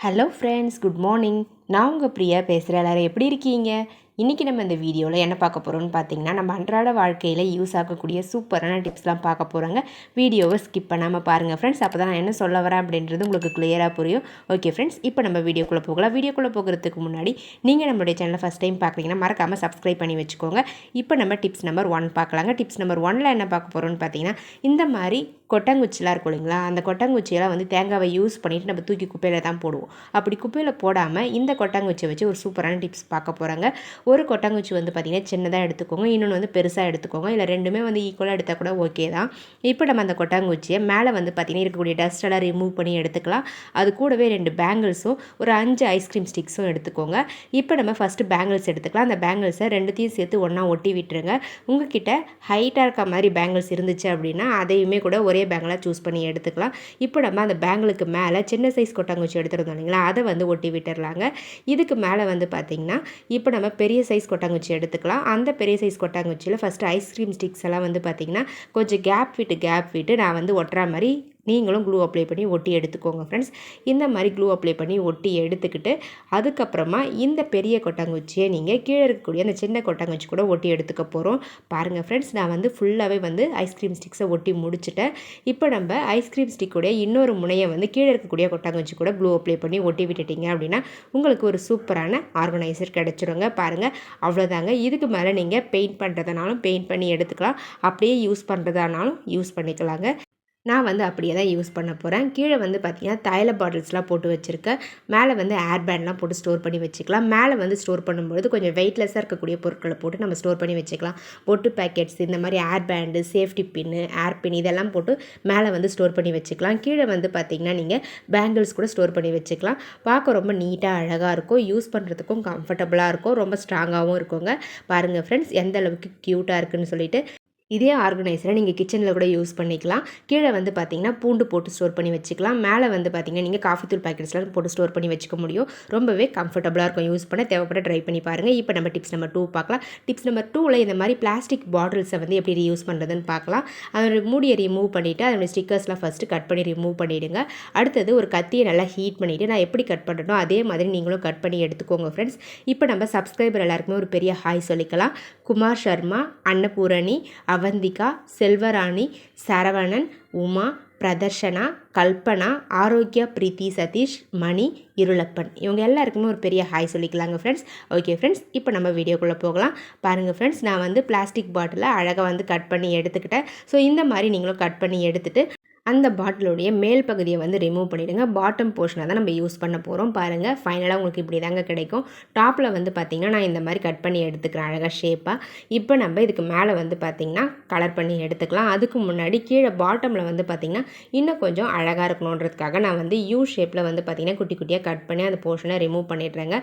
Hello friends good morning நான் உங்கள் பிரியா பேசுகிறேன் எல்லோரும் எப்படி இருக்கீங்க? இன்றைக்கி நம்ம இந்த வீடியோவில் என்ன பார்க்க போகிறோம்னு பார்த்தீங்கன்னா நம்ம அன்றாட வாழ்க்கையில் யூஸ் ஆகக்கூடிய சூப்பரான டிப்ஸ்லாம் பார்க்க போகிறாங்க வீடியோவை ஸ்கிப் பண்ணாமல் பாருங்கள் ஃப்ரெண்ட்ஸ் அப்போ தான் நான் என்ன சொல்ல வரேன் அப்படின்றது உங்களுக்கு கிளியராக புரியும். ஓகே ஃப்ரெண்ட்ஸ் இப்போ நம்ம வீடியோக்குள்ளே போகலாம். வீடியோக்குள்ளே போகிறதுக்கு முன்னாடி நீங்கள் நம்மளுடைய சேனலை ஃபஸ்ட் டைம் பார்க்குறீங்கன்னா மறக்காமல் சப்ஸ்கிரைப் பண்ணி வச்சுக்கோங்க. இப்போ நம்ம டிப்ஸ் நம்பர் ஒன் பார்க்கலாங்க டிப்ஸ் நம்பர் ஒனில் என்ன பார்க்க போகிறோம்னு பார்த்தீங்கன்னா இந்த மாதிரி கொட்டங்குச்சிலாம் இருக்கும் இல்லைங்களா? அந்த கொட்டாங்குச்சியெல்லாம் வந்து தேங்காவை யூஸ் பண்ணிவிட்டு நம்ம தூக்கி குப்பையில் தான் போடுவோம். அப்படி குப்பையில் போடாமல் இந்த கொட்டாங்குச்சியை வச்சு ஒரு சூப்பரான டிப்ஸ் பார்க்க போகிறாங்க ஒரு கொட்டாங்குச்சி வந்து பார்த்திங்கன்னா சின்னதாக எடுத்துக்கோங்க. இன்னொன்று வந்து பெருசாக எடுத்துக்கோங்க. இல்லை ரெண்டுமே வந்து ஈக்குவலாக எடுத்தால் கூட ஓகே தான். இப்போ நம்ம அந்த கொட்டாங்குச்சியை மேலே வந்து பார்த்திங்கன்னா இருக்கக்கூடிய டஸ்டெல்லாம் ரிமூவ் பண்ணி எடுத்துக்கலாம். அது கூடவே ரெண்டு பேங்கிள்ஸும் ஒரு அஞ்சு ஐஸ்கிரீம் ஸ்டிக்ஸும் எடுத்துக்கோங்க. இப்போ நம்ம ஃபஸ்ட்டு பேங்கிள்ஸ் எடுத்துக்கலாம். அந்த பேங்கிள்ஸை ரெண்டுத்தையும் சேர்த்து ஒன்றா ஒட்டி விட்டுருங்க. உங்ககிட்ட ஹைட்டாக இருக்க மாதிரி பேங்கிள்ஸ் இருந்துச்சு அப்படின்னா அதையுமே கூட ஒரே பேங்கிளாக சூஸ் பண்ணி எடுத்துக்கலாம். இப்போ நம்ம அந்த பேங்கிளுக்கு மேலே சின்ன சைஸ் கொட்டாங்குச்சி எடுத்துருந்தோம் இல்லைங்களா? அதை வந்து ஒட்டி விட்டுடலாங்க இதுக்கு மேலே வந்து பார்த்திங்கன்னா இப்போ நம்ம பெரிய சைஸ் கொட்டாங்குச்சி எடுத்துக்கலாம். அந்த பெரிய சைஸ் கொட்டாங்குச்சியில் ஃபஸ்ட்டு ஐஸ்கிரீம் ஸ்டிக்ஸ் எல்லாம் வந்து பார்த்திங்கன்னா கொஞ்சம் கேப் விட்டு கேப் விட்டு நான் வந்து ஒட்டுற மாதிரி நீங்களும் க்ளூ அப்ளை பண்ணி ஒட்டி எடுத்துக்கோங்க ஃப்ரெண்ட்ஸ் இந்த மாதிரி க்ளூ அப்ளை பண்ணி ஒட்டி எடுத்துக்கிட்டு அதுக்கப்புறமா இந்த பெரிய கொட்டாங்குச்சியை நீங்கள் கீழே இருக்கக்கூடிய அந்த சின்ன கொட்டாங்குச்சி கூட ஒட்டி எடுத்துக்க போகிறோம் பாருங்கள் ஃப்ரெண்ட்ஸ் நான் வந்து ஃபுல்லாகவே வந்து ஐஸ்கிரீம் ஸ்டிக்ஸை ஒட்டி முடிச்சுட்டேன். இப்போ நம்ம ஐஸ்கிரீம் ஸ்டிக்குடைய இன்னொரு முனையை வந்து கீழே இருக்கக்கூடிய கொட்டாங்குச்சி கூட க்ளூ அப்ளை பண்ணி ஒட்டி விட்டுட்டீங்க அப்படின்னா உங்களுக்கு ஒரு சூப்பரான ஆர்கனைசர் கிடச்சிருங்க. பாருங்கள் அவ்வளோதாங்க இதுக்கு மேலே நீங்கள் பெயிண்ட் பண்ணுறதுனாலும் பெயிண்ட் பண்ணி எடுத்துக்கலாம். அப்படியே யூஸ் பண்ணுறதானாலும் யூஸ் பண்ணிக்கலாங்க. நான் வந்து அப்படியே தான் யூஸ் பண்ண போகிறேன் கீழே வந்து பார்த்திங்கன்னா தைல பாட்டில்ஸ்லாம் போட்டு வச்சுருக்கேன். மேலே வந்து ஏர் பேண்ட்லாம் போட்டு ஸ்டோர் பண்ணி வச்சுக்கலாம். மேலே வந்து ஸ்டோர் பண்ணும்பொழுது கொஞ்சம் வெயிட்லெஸ்ஸாக இருக்கக்கூடிய பொருட்களை போட்டு நம்ம ஸ்டோர் பண்ணி வச்சுக்கலாம். பொட்டு பேக்கெட்ஸ் இந்த மாதிரி ஏர் பேண்டு சேஃப்டி பின்னு ஏர் பின் இதெல்லாம் போட்டு மேலே வந்து ஸ்டோர் பண்ணி வச்சுக்கலாம். கீழே வந்து பார்த்திங்கன்னா நீங்கள் பேங்கிள்ஸ் கூட ஸ்டோர் பண்ணி வச்சுக்கலாம். பார்க்க ரொம்ப நீட்டாக அழகாக இருக்கும். யூஸ் பண்ணுறதுக்கும் கம்ஃபர்டபுளாக இருக்கும். ரொம்ப ஸ்ட்ராங்காகவும் இருக்குங்க. பாருங்கள் ஃப்ரெண்ட்ஸ் எந்த அளவுக்கு க்யூட்டாக இருக்குன்னு சொல்லிட்டு இதே ஆர்கனைசரை நீங்கள் கிச்சனில் கூட யூஸ் பண்ணிக்கலாம். கீழே வந்து பார்த்தீங்கன்னா பூண்டு போட்டு ஸ்டோர் பண்ணி வச்சுக்கலாம். மேலே வந்து பார்த்தீங்கன்னா நீங்கள் காஃபி தூள் பேக்கெட்ஸ்லாம் போட்டு ஸ்டோர் பண்ணி வச்சுக்க முடியும். ரொம்பவே கம்ஃபர்டபுளாக இருக்கும். யூஸ் பண்ண தேவைப்பட ட்ரை பண்ணி பாருங்கள் இப்போ நம்ம டிப்ஸ் நம்பர் டூ பார்க்கலாம். டிப்ஸ் நம்பர் டூவில் இந்த மாதிரி பிளாஸ்டிக் பாட்டில்ஸை வந்து எப்படி யூஸ் பண்ணுறதுன்னு பார்க்கலாம். அதோட மூடியை ரிமூவ் பண்ணிவிட்டு அதோட ஸ்டிக்கர்ஸ்லாம் ஃபஸ்ட்டு கட் பண்ணி ரிமூவ் பண்ணிவிடுங்க அடுத்தது ஒரு கத்தியை நல்லா ஹீட் பண்ணிவிட்டு நான் எப்படி கட் பண்ணுறனோ அதே மாதிரி நீங்களும் கட் பண்ணி எடுத்துக்கோங்க ஃப்ரெண்ட்ஸ் இப்போ நம்ம சப்ஸ்கிரைபர் எல்லாருக்குமே ஒரு பெரிய ஹாய் சொல்லிக்கலாம். குமார் சர்மா அன்னபூரணி அவ அவந்திகா செல்வராணி சரவணன் உமா பிரதர்ஷனா கல்பனா ஆரோக்கியா பிரீத்தி சதீஷ் மணி இருளப்பன். இவங்க எல்லாருக்குமே ஒரு பெரிய ஹாய் சொல்லிக்கலாங்க ஃப்ரெண்ட்ஸ் ஓகே ஃப்ரெண்ட்ஸ் இப்போ நம்ம வீடியோக்குள்ளே போகலாம். பாருங்கள் ஃப்ரெண்ட்ஸ் நான் வந்து பிளாஸ்டிக் பாட்டிலை அழகாக வந்து கட் பண்ணி எடுத்துக்கிட்டேன். ஸோ இந்த மாதிரி நீங்களும் கட் பண்ணி எடுத்துகிட்டு அந்த பாட்டிலுடைய மேல் பகுதியை வந்து ரிமூவ் பண்ணிவிடுங்க பாட்டம் போர்ஷனை தான் நம்ம யூஸ் பண்ண போகிறோம் பாருங்கள் ஃபைனலாக உங்களுக்கு இப்படி தாங்க கிடைக்கும் டாப்பில் வந்து பார்த்திங்கன்னா நான் இந்த மாதிரி கட் பண்ணி எடுத்துக்கிறேன் அழகாக ஷேப்பாக இப்போ நம்ம இதுக்கு மேலே வந்து பார்த்திங்கன்னா கலர் பண்ணி எடுத்துக்கலாம். அதுக்கு முன்னாடி கீழே பாட்டமில் வந்து பார்த்திங்கன்னா இன்னும் கொஞ்சம் அழகாக இருக்கணுன்றதுக்காக நான் வந்து யூ ஷேப்பில் வந்து பார்த்திங்கன்னா குட்டி குட்டியாக கட் பண்ணி அந்த போர்ஷனை ரிமூவ் பண்ணிடுறேங்க.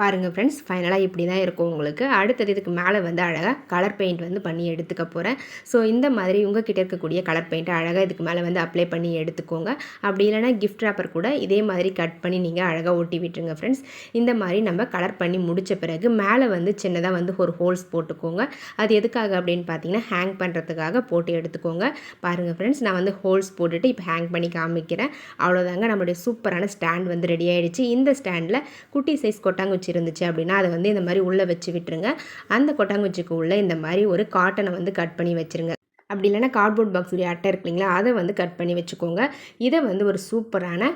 பாருங்கள் ஃப்ரெண்ட்ஸ் ஃபைனலாக இப்படி தான் இருக்கும் உங்களுக்கு. அடுத்தது இதுக்கு மேலே வந்து அழகாக கலர் பெயிண்ட் வந்து பண்ணி எடுத்துக்க போகிறேன் ஸோ இந்த மாதிரி உங்ககிட்ட இருக்கக்கூடிய கலர் பெயிண்ட்டை அழகாக இதுக்கு மேலே வந்து அப்ளை பண்ணி எடுத்துக்கோங்க. அப்படி இல்லைனா கிஃப்ட் ரேப்பர் கூட இதே மாதிரி கட் பண்ணி நீங்கள் அழகாக ஒட்டி விட்டுருங்க ஃப்ரெண்ட்ஸ் இந்த மாதிரி நம்ம கலர் பண்ணி முடித்த பிறகு மேலே வந்து சின்னதாக வந்து ஒரு ஹோல்ஸ் போட்டுக்கோங்க. அது எதுக்காக அப்படின்னு பார்த்தீங்கன்னா ஹேங் பண்ணுறதுக்காக போட்டு எடுத்துக்கோங்க. பாருங்கள் ஃப்ரெண்ட்ஸ் நான் வந்து ஹோல்ஸ் போட்டுட்டு இப்போ ஹேங் பண்ணி காமிக்கிறேன். அவ்வளோதாங்க நம்மளுடைய சூப்பரான ஸ்டாண்ட் வந்து ரெடி ஆகிடுச்சு இந்த ஸ்டாண்டில் குட்டி சைஸ் கொட்டாங்க கொட்டாங்குச்சி இருந்துச்சு அப்படின்னா அதை வந்து இந்த மாதிரி உள்ளே வச்சு விட்டுருங்க. அந்த கொட்டாங்குச்சிக்கு உள்ளே இந்த மாதிரி ஒரு காட்டனை வந்து கட் பண்ணி வச்சுருங்க. அப்படி இல்லைனா கார்ட்போர்ட் பாக்ஸுடைய அட்டை இருக்கு இல்லைங்களா அதை வந்து கட் பண்ணி வச்சுக்கோங்க. இதை வந்து ஒரு சூப்பரான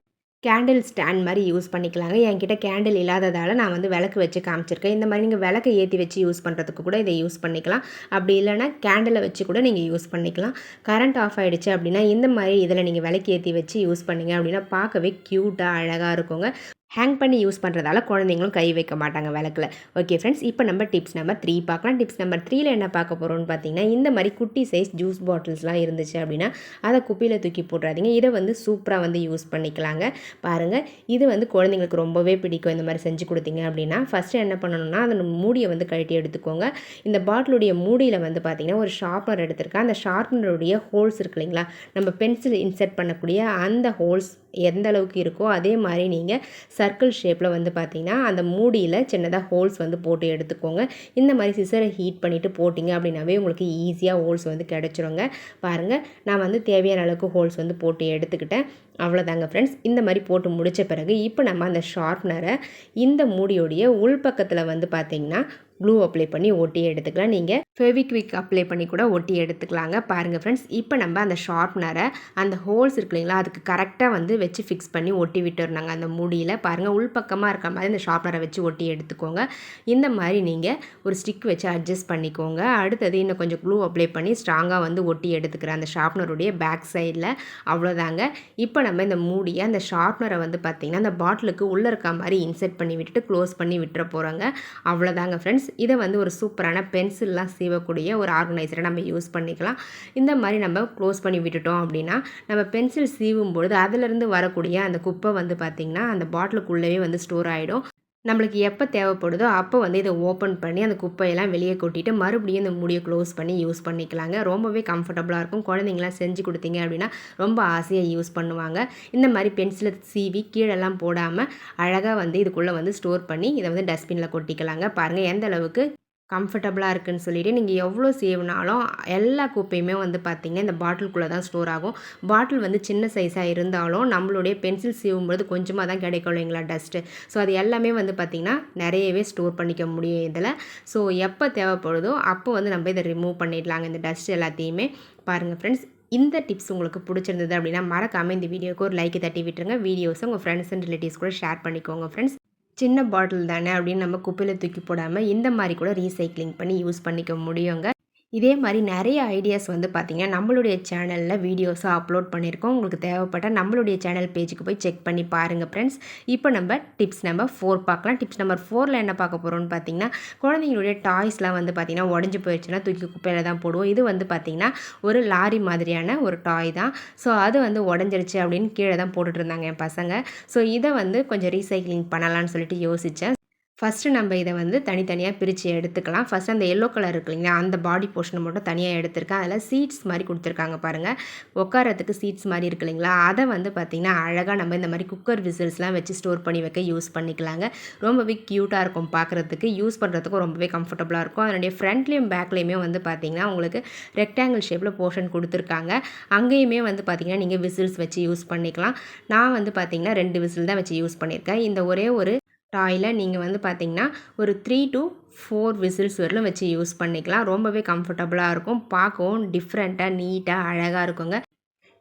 கேண்டில் ஸ்டாண்ட் மாதிரி யூஸ் பண்ணிக்கலாங்க. என்கிட்ட கேண்டில் இல்லாததால் நான் வந்து விளக்கு வச்சு காமிச்சிருக்கேன். இந்த மாதிரி நீங்கள் விளக்கை ஏற்றி வச்சு யூஸ் பண்ணுறதுக்கு கூட இதை யூஸ் பண்ணிக்கலாம். அப்படி இல்லைனா கேண்டிலை வச்சு கூட நீங்கள் யூஸ் பண்ணிக்கலாம். கரண்ட் ஆஃப் ஆகிடுச்சு அப்படின்னா இந்த மாதிரி இதில் நீங்கள் விளக்கு ஏற்றி வச்சு யூஸ் பண்ணிங்க அப்படின்னா பார்க்கவே க்யூட்டாக அழகாக இருக்குங்க. ஹேங் பண்ணி யூஸ் பண்ணுறதால குழந்தைங்களும் கை வைக்க மாட்டாங்க விளக்கில். ஓகே ஃப்ரெண்ட்ஸ் இப்போ நம்ம டிப்ஸ் நம்பர் த்ரீ பார்க்கலாம். டிப்ஸ் நம்பர் த்ரீயில் என்ன பார்க்க போகிறோம்னு பார்த்தீங்கன்னா இந்த மாதிரி குட்டி சைஸ் ஜூஸ் பாட்டில்ஸ்லாம் இருந்துச்சு அப்படின்னா அதை குப்பியில் தூக்கி போட்டுறாதீங்க. இதை வந்து சூப்பராக வந்து யூஸ் பண்ணிக்கலாங்க. பாருங்கள் இது வந்து குழந்தைங்களுக்கு ரொம்பவே பிடிக்கும். இந்த மாதிரி செஞ்சு கொடுத்தீங்க அப்படின்னா ஃபஸ்ட்டு என்ன பண்ணணும்னா அந்த மூடியை வந்து கழட்டி எடுத்துக்கோங்க. இந்த பாட்டிலுடைய மூடியில் வந்து பார்த்திங்கன்னா ஒரு ஷார்ப்னர் எடுத்திருக்கேன். அந்த ஷார்ப்னருடைய ஹோல்ஸ் இருக்கு இல்லைங்களா நம்ம பென்சில் இன்செர்ட் பண்ணக்கூடிய அந்த ஹோல்ஸ் எந்த அளவுக்கு இருக்கோ அதே மாதிரி நீங்கள் சர்க்கிள் ஷேப்பில் வந்து பார்த்திங்கன்னா அந்த மூடியில் சின்னதாக ஹோல்ஸ் வந்து போட்டு எடுத்துக்கோங்க. இந்த மாதிரி சிசரை ஹீட் பண்ணிவிட்டு போட்டிங்க அப்படின்னாவே உங்களுக்கு ஈஸியாக ஹோல்ஸ் வந்து கிடச்சிருங்க. பாருங்கள் நான் வந்து தேவையான அளவுக்கு ஹோல்ஸ் வந்து போட்டு எடுத்துக்கிட்டேன். அவ்வளோதாங்க ஃப்ரெண்ட்ஸ் இந்த மாதிரி போட்டு முடித்த பிறகு இப்போ நம்ம அந்த ஷார்ப்னரை இந்த மூடியோடைய உள்பக்கத்தில் வந்து பார்த்திங்கன்னா க்ளூ அப்ளை பண்ணி ஒட்டி எடுத்துக்கலாம். நீங்கள் ஃபெவிக்விக் அப்ளை பண்ணி கூட ஒட்டி எடுத்துக்கலாங்க. பாருங்கள் ஃப்ரெண்ட்ஸ் இப்போ நம்ம அந்த ஷார்ப்னரை அந்த ஹோல்ஸ் இருக்கு இல்லைங்களா அதுக்கு கரெக்டாக வந்து வச்சு ஃபிக்ஸ் பண்ணி ஒட்டி விட்டுருந்தாங்க அந்த மூடியில் பாருங்கள் உள்பக்கமாக இருக்க மாதிரி அந்த ஷார்ப்னரை வச்சு ஒட்டி எடுத்துக்கோங்க. இந்த மாதிரி நீங்கள் ஒரு ஸ்டிக் வச்சு அட்ஜஸ்ட் பண்ணிக்கோங்க. அடுத்தது இன்னும் கொஞ்சம் க்ளூ அப்ளை பண்ணி ஸ்ட்ராங்காக வந்து ஒட்டி எடுத்துக்கிறேன் அந்த ஷார்ப்னருடைய பேக் சைடில் அவ்வளோதாங்க இப்போ நம்ம இந்த மூடியை அந்த ஷார்ப்னரை வந்து பார்த்திங்கன்னா அந்த பாட்டிலுக்கு உள்ளே இருக்க மாதிரி இன்செர்ட் பண்ணி விட்டுட்டு க்ளோஸ் பண்ணி விட்டுற போகிறாங்க அவ்வளோதாங்க ஃப்ரெண்ட்ஸ் இதை வந்து ஒரு சூப்பரான பென்சில்லாம் சீவக்கூடிய ஒரு ஆர்கனைசரை நம்ம யூஸ் பண்ணிக்கலாம். இந்த மாதிரி நம்ம க்ளோஸ் பண்ணி விட்டுட்டோம் அப்படின்னா நம்ம பென்சில் சீவும் பொழுது அதிலிருந்து வரக்கூடிய அந்த குப்பை வந்து பார்த்திங்கன்னா அந்த பாட்டிலுக்குள்ளேயே வந்து ஸ்டோர் ஆகிடும் நம்மளுக்கு எப்போ தேவைப்படுதோ அப்போ வந்து இதை ஓப்பன் பண்ணி அந்த குப்பையெல்லாம் வெளியே கொட்டிட்டு மறுபடியும் இந்த மூடியை க்ளோஸ் பண்ணி யூஸ் பண்ணிக்கலாங்க. ரொம்பவே கம்ஃபர்டபுளாக இருக்கும். குழந்தைங்களாம் செஞ்சு கொடுத்தீங்க அப்படின்னா ரொம்ப ஆசையாக யூஸ் பண்ணுவாங்க. இந்த மாதிரி பென்சிலை சீவி கீழெல்லாம் போடாமல் அழகாக வந்து இதுக்குள்ளே வந்து ஸ்டோர் பண்ணி இதை வந்து டஸ்ட்பினில் கொட்டிக்கலாங்க. பாருங்கள் எந்த அளவுக்கு கம்ஃபர்டபுளாக இருக்குன்னு சொல்லிட்டு நீங்கள் எவ்வளோ சேவ்னாலும் எல்லா குப்பையுமே வந்து பார்த்திங்கன்னா இந்த பாட்டிலுக்குள்ளே தான் ஸ்டோர் ஆகும். பாட்டில் வந்து சின்ன சைஸாக இருந்தாலும் நம்மளுடைய பென்சில் சீவும்பொழுது கொஞ்சமாக தான் கிடைக்கும் இல்லைங்களா டஸ்ட்டு ஸோ அது எல்லாமே வந்து பார்த்திங்கன்னா நிறையவே ஸ்டோர் பண்ணிக்க முடியும் இதில். ஸோ எப்போ தேவைப்படுதோ அப்போ வந்து நம்ம இதை ரிமூவ் பண்ணிடலாங்க இந்த டஸ்ட் எல்லாத்தையுமே. பாருங்கள் ஃப்ரெண்ட்ஸ் இந்த டிப்ஸ் உங்களுக்கு பிடிச்சிருந்தது அப்படின்னா மறக்காமல் இந்த வீடியோக்கு ஒரு லைக் தட்டி விட்டுருங்க. வீடியோஸை உங்கள் ஃப்ரெண்ட்ஸ் அண்ட் ரிலேட்டிவ்ஸ் கூட ஷேர் பண்ணிக்கோங்க ஃப்ரெண்ட்ஸ் சின்ன பாட்டில் தானே அப்படின்னு நம்ம குப்பையில் தூக்கி போடாமல் இந்த மாதிரி கூட ரீசைக்ளிங் பண்ணி யூஸ் பண்ணிக்க முடியுங்க. இதே மாதிரி நிறைய ஐடியாஸ் வந்து பார்த்திங்கன்னா நம்மளுடைய சேனலில் வீடியோஸாக அப்லோட் பண்ணியிருக்கோம். உங்களுக்கு தேவைப்பட்ட நம்மளுடைய சேனல் பேஜுக்கு போய் செக் பண்ணி பாருங்கள் ஃப்ரெண்ட்ஸ் இப்போ நம்ம டிப்ஸ் நம்பர் ஃபோர் பார்க்கலாம். டிப்ஸ் நம்பர் ஃபோரில் என்ன பார்க்க போகிறோம்னு பார்த்தீங்கன்னா குழந்தைங்களுடைய டாய்ஸ்லாம் வந்து பார்த்திங்கன்னா உடஞ்சி போயிடுச்சுன்னா தூக்கி குப்பையில் தான் போடுவோம். இது வந்து பார்த்திங்கன்னா ஒரு லாரி மாதிரியான ஒரு டாய் தான். ஸோ அது வந்து உடஞ்சிருச்சு அப்படின்னு கீழே தான் போட்டுட்ருந்தாங்க என் பசங்க. ஸோ இதை வந்து கொஞ்சம் ரீசைக்ளிங் பண்ணலான்னு சொல்லிட்டு யோசித்தேன் ஃபஸ்ட்டு நம்ம இதை வந்து தனித்தனியாக பிரித்து எடுத்துக்கலாம். ஃபஸ்ட் அந்த எல்லோ கலர் இருக்கு இல்லைங்களா அந்த பாடி போர்ஷனை மட்டும் தனியாக எடுத்திருக்கேன். அதில் சீட்ஸ் மாதிரி கொடுத்துருக்காங்க பாருங்கள் உட்காரத்துக்கு சீட்ஸ் மாதிரி இருக்கு இல்லைங்களா அதை வந்து பார்த்திங்கன்னா அழகாக நம்ம இந்த மாதிரி குக்கர் விசில்ஸ்லாம் வச்சு ஸ்டோர் பண்ணி வைக்க யூஸ் பண்ணிக்கலாங்க. ரொம்பவே க்யூட்டாக இருக்கும் பார்க்குறதுக்கு யூஸ் பண்ணுறதுக்கும் ரொம்பவே கம்ஃபர்டபுளாக இருக்கும். அதனுடைய ஃப்ரண்ட்லேயும் பேக்லேயுமே வந்து பார்த்திங்கன்னா உங்களுக்கு ரெக்டாங்கிள் ஷேப்பில் போர்ஷன் கொடுத்துருக்காங்க. அங்கேயுமே வந்து பார்த்திங்கன்னா நீங்கள் விசில்ஸ் வச்சு யூஸ் பண்ணிக்கலாம். நான் வந்து பார்த்திங்கன்னா ரெண்டு விசில் தான் வச்சு யூஸ் பண்ணியிருக்கேன். இந்த ஒரே ஒரு டாயில் நீங்கள் வந்து பார்த்திங்கன்னா ஒரு த்ரீ டு ஃபோர் விசில்ஸ் வரலும் வச்சு யூஸ் பண்ணிக்கலாம். ரொம்பவே கம்ஃபர்டபுளாக இருக்கும். பார்க்கவும் டிஃப்ரெண்ட்டாக நீட்டாக அழகாக இருக்குங்க.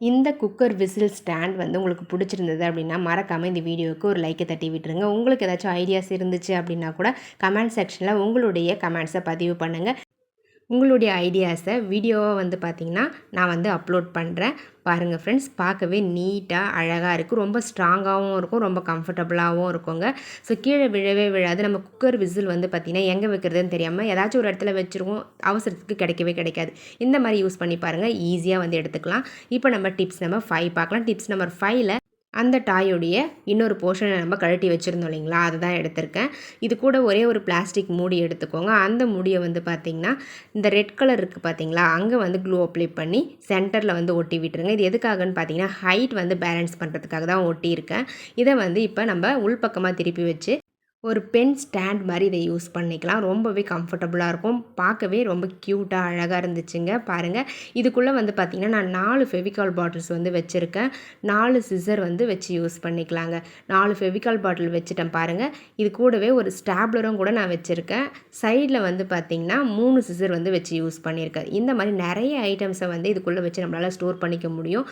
இந்த குக்கர் விசில் ஸ்டாண்ட் வந்து உங்களுக்கு பிடிச்சிருந்தது அப்படின்னா மறக்காமல் இந்த வீடியோவுக்கு ஒரு லைக்கை தட்டி விட்டுருங்க. உங்களுக்கு ஏதாச்சும் ஐடியாஸ் இருந்துச்சு அப்படின்னா கூட கமெண்ட் செக்ஷனில் உங்களுடைய கமெண்ட்ஸை பதிவு பண்ணுங்கள் உங்களுடைய ஐடியாஸை வீடியோவாக வந்து பார்த்திங்கன்னா நான் வந்து அப்லோட் பண்ணுறேன் பாருங்கள் ஃப்ரெண்ட்ஸ் பார்க்கவே நீட்டாக அழகாக இருக்குது ரொம்ப ஸ்ட்ராங்காகவும் இருக்கும் ரொம்ப கம்ஃபர்டபுளாகவும் இருக்குங்க. ஸோ கீழே விழவே விழாது. நம்ம குக்கர் விசில் வந்து பார்த்திங்கன்னா எங்கே வைக்கிறதுன்னு தெரியாமல் ஏதாச்சும் ஒரு இடத்துல வச்சுருவோம். அவசரத்துக்கு கிடைக்கவே கிடைக்காது. இந்த மாதிரி யூஸ் பண்ணி பாருங்கள் ஈஸியாக வந்து எடுத்துக்கலாம். இப்போ நம்ம டிப்ஸ் நம்பர் ஃபைவ் பார்க்கலாம். டிப்ஸ் நம்பர் ஃபைவ்ல அந்த டாயுடைய இன்னொரு போர்ஷனை நம்ம கழட்டி வச்சுருந்தோம் இல்லைங்களா? அதுதான் எடுத்திருக்கேன். இது கூட ஒரே ஒரு பிளாஸ்டிக் மூடி எடுத்துக்கோங்க. அந்த மூடியை வந்து பார்த்திங்கன்னா இந்த ரெட் கலர் இருக்குது பார்த்தீங்களா? அங்கே வந்து க்ளூ அப்ளை பண்ணி சென்டரில் வந்து ஒட்டி விட்டுருங்க. இது எதுக்காகன்னு பார்த்தீங்கன்னா ஹைட் வந்து பேலன்ஸ் பண்ணுறதுக்காக தான் ஒட்டியிருக்கேன். இதை வந்து இப்போ நம்ம உள்பக்கமாக திருப்பி வச்சு ஒரு பென் ஸ்டாண்ட் மாதிரி இதை யூஸ் பண்ணிக்கலாம். ரொம்பவே கம்ஃபர்டபுளாக இருக்கும். பார்க்கவே ரொம்ப க்யூட்டாக அழகாக இருந்துச்சுங்க. பாருங்கள் இதுக்குள்ளே வந்து பார்த்திங்கன்னா நான் நாலு ஃபெவிகால் பாட்டில்ஸ் வந்து வச்சுருக்கேன். நாலு சிசர் வந்து வச்சு யூஸ் பண்ணிக்கலாங்க. நாலு ஃபெவிகால் பாட்டில் வச்சுட்டேன் பாருங்கள் இது கூடவே ஒரு ஸ்டாப்லரும் கூட நான் வச்சுருக்கேன். சைடில் வந்து பார்த்திங்கன்னா மூணு சிசர் வந்து வச்சு யூஸ் பண்ணியிருக்கேன். இந்த மாதிரி நிறைய ஐட்டம்ஸை வந்து இதுக்குள்ளே வச்சு நம்மளால் ஸ்டோர் பண்ணிக்க முடியும்.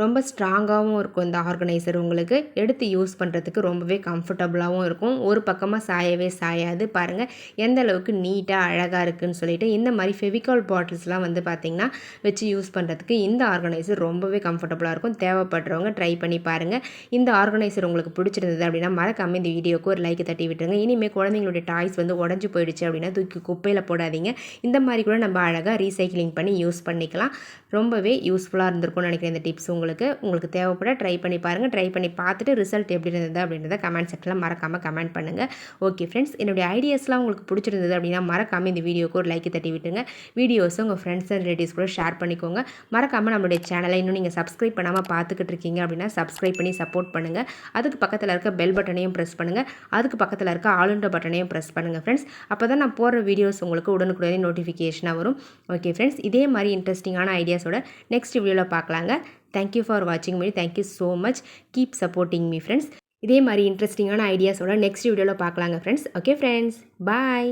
ரொம்ப ஸ்ட்ராங்காகவும் இருக்கும் இந்த ஆர்கனைசர் உங்களுக்கு. எடுத்து யூஸ் பண்ணுறதுக்கு ரொம்பவே கம்ஃபர்டபுளாகவும் இருக்கும். ஒரு பக்கமாக சாயவே சாயாது. பாருங்கள் எந்த அளவுக்கு நீட்டாக அழகாக இருக்குதுன்னு சொல்லிட்டு இந்த மாதிரி ஃபெவிகால் பாட்டில்ஸ்லாம் வந்து பார்த்திங்கன்னா வச்சு யூஸ் பண்ணுறதுக்கு இந்த ஆர்கனைசர் ரொம்பவே கம்ஃபர்டபுளாக இருக்கும். தேவைப்படுறவங்க ட்ரை பண்ணி பாருங்கள் இந்த ஆர்கனைசர் உங்களுக்கு பிடிச்சிருந்தது அப்படின்னா மறக்காமல் இந்த வீடியோக்கு ஒரு லைக் தட்டி விட்டுருங்க. இனிமேல் குழந்தைங்களுடைய டாய்ஸ் வந்து உடஞ்சி போயிடுச்சு அப்படின்னா தூக்கி குப்பையில் போடாதீங்க. இந்த மாதிரி கூட நம்ம அழகாக ரீசைக்கிளிங் பண்ணி யூஸ் பண்ணிக்கலாம். ரொம்பவே யூஸ்ஃபுல்லாக இருந்திருக்கும்னு நினைக்கிறேன் இந்த டிப்ஸ் உங்களுக்கு. உங்களுக்கு உங்களுக்கு தேவைப்பட ட்ரை பண்ணி பாருங்கள் ட்ரை பண்ணி பார்த்துட்டு ரிசல்ட் எப்படி இருந்தது அப்படின்றத கமெண்ட் செக்ஷனில் மறக்காமல் கமெண்ட் பண்ணுங்கள் ஓகே ஃப்ரெண்ட்ஸ் என்னுடைய ஐடியாஸ்லாம் உங்களுக்கு பிடிச்சிருந்தது அப்படின்னா மறக்காமல் இந்த வீடியோக்கு ஒரு லைக் தட்டி விட்டுங்க வீடியோஸும் உங்கள் ஃப்ரெண்ட்ஸ் அண்ட் ரிலேட்டிவ்ஸ் கூட ஷேர் பண்ணிக்கோங்க. மறக்காமல் நம்மளுடைய சேனலை இன்னும் நீங்கள் சப்ஸ்கிரைப் பண்ணாமல் பார்த்துக்கிட்டு இருக்கீங்க அப்படின்னா சப்ஸ்கிரைப் பண்ணி சப்போர்ட் பண்ணுங்கள் அதுக்கு பக்கத்தில் இருக்க பெல் பட்டனையும் ப்ரெஸ் பண்ணுங்கள் அதுக்கு பக்கத்தில் இருக்க ஆளுன்ற பட்டனையும் ப்ரெஸ் பண்ணுங்கள் ஃப்ரெண்ட்ஸ் அப்போ தான் நான் போடுற வீடியோஸ் உங்களுக்கு உடனுக்குடனே நோட்டிஃபிகேஷனாக வரும். ஓகே ஃப்ரெண்ட்ஸ் இதே மாதிரி இன்ட்ரெஸ்டிங்கான ஐடியாஸோட நெக்ஸ்ட் வீடியோவில் பார்க்கலாங்க. தேங்க்யூ ஃபார் வாட்சிங் me thank you so much keep supporting me friends இதே மாதிரி இன்ட்ரெஸ்டிங்கான ஐடியாஸோட நெக்ஸ்ட் வீடியோவில் பார்க்கலாங்க ஃப்ரெண்ட்ஸ் ஓகே ஃப்ரெண்ட்ஸ் பாய்